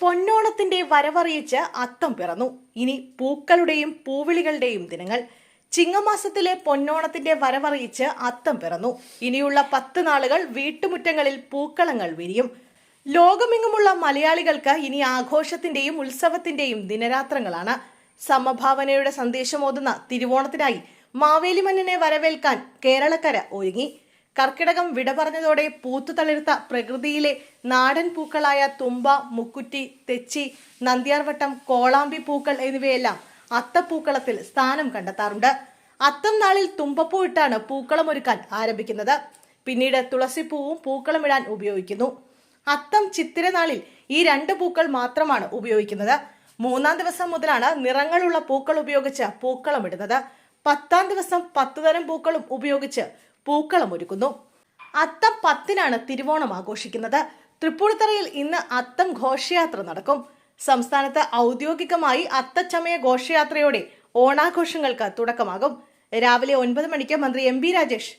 പൊന്നോണത്തിന്റെ വരവറിയിച്ച് അത്തം പിറന്നു. ഇനി പൂക്കളുടെയും പൂവിളികളുടെയും ദിനങ്ങൾ. ചിങ്ങമാസത്തിലെ പൊന്നോണത്തിന്റെ വരവറിയിച്ച് അത്തം പിറന്നു. ഇനിയുള്ള പത്ത് നാളുകൾ വീട്ടുമുറ്റങ്ങളിൽ പൂക്കളങ്ങൾ വിരിയും. ലോകമെങ്ങുമുള്ള മലയാളികൾക്ക് ഇനി ആഘോഷത്തിന്റെയും ഉത്സവത്തിന്റെയും ദിനരാത്രങ്ങളാണ്. സമഭാവനയുടെ സന്ദേശമോതുന്ന തിരുവോണത്തിനായി മാവേലി മന്നനെ വരവേൽക്കാൻ കേരളക്കര ഒരുങ്ങി. കർക്കിടകം വിട പറഞ്ഞതോടെ പൂത്തുതളിർത്ത പ്രകൃതിയിലെ നാടൻ പൂക്കളായ തുമ്പ മുക്കുറ്റി തെച്ചി നന്ദ്യാർവട്ടം കോളാമ്പി പൂക്കൾ എന്നിവയെല്ലാം അത്തപ്പൂക്കളത്തിൽ സ്ഥാനം കണ്ടെത്താറുണ്ട്. അത്തം നാളിൽ തുമ്പപ്പൂ ഇട്ടാണ് പൂക്കളം ഒരുക്കാൻ ആരംഭിക്കുന്നത്. പിന്നീട് തുളസിപ്പൂവും പൂക്കളം ഇടാൻ ഉപയോഗിക്കുന്നു. അത്തം ചിത്തിര നാളിൽ ഈ രണ്ട് പൂക്കൾ മാത്രമാണ് ഉപയോഗിക്കുന്നത്. മൂന്നാം ദിവസം മുതലാണ് നിറങ്ങളുള്ള പൂക്കൾ ഉപയോഗിച്ച് പൂക്കളം ഇടുന്നത്. പത്താം ദിവസം പത്ത് തരം പൂക്കളും ഉപയോഗിച്ച് പൂക്കളം ഒരുക്കുന്നു അത്തം പത്തിനാണ് തിരുവോണം ആഘോഷിക്കുന്നത്. തൃപ്പൂണിത്തറയിൽ ഇന്ന് അത്തം ഘോഷയാത്ര നടക്കും. സംസ്ഥാനത്ത് ഔദ്യോഗികമായി അത്തച്ചമയ ഘോഷയാത്രയോടെ ഓണാഘോഷങ്ങൾക്ക് തുടക്കമാകും. രാവിലെ ഒൻപത് മണിക്ക് മന്ത്രി എം ബി രാജേഷ്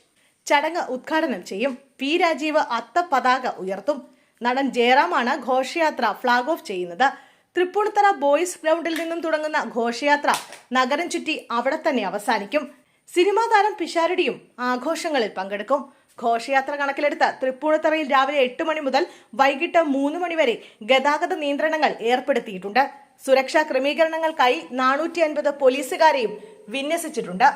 ചടങ്ങ് ഉദ്ഘാടനം ചെയ്യും. പി രാജീവ് അത്ത പതാക ഉയർത്തും. നടൻ ജയറാമാണ് ഘോഷയാത്ര ഫ്ളാഗ് ഓഫ് ചെയ്യുന്നത്. തൃപ്പൂണിത്തറ ബോയ്സ് ഗ്രൗണ്ടിൽ നിന്നും തുടങ്ങുന്ന ഘോഷയാത്ര നഗരം ചുറ്റി അവിടെ തന്നെ അവസാനിക്കും. സിനിമാ താരം പിഷാരടിയും ആഘോഷങ്ങളിൽ പങ്കെടുക്കും. ഘോഷയാത്ര കണക്കിലെടുത്ത തൃപ്പൂണിത്തറയിൽ രാവിലെ എട്ട് മണി മുതൽ വൈകിട്ട് മൂന്ന് മണി വരെ ഗതാഗത നിയന്ത്രണങ്ങൾ ഏർപ്പെടുത്തിയിട്ടുണ്ട്. സുരക്ഷാ ക്രമീകരണങ്ങൾക്കായി നാനൂറ്റി അൻപത് പോലീസുകാരെയും വിന്യസിച്ചിട്ടുണ്ട്.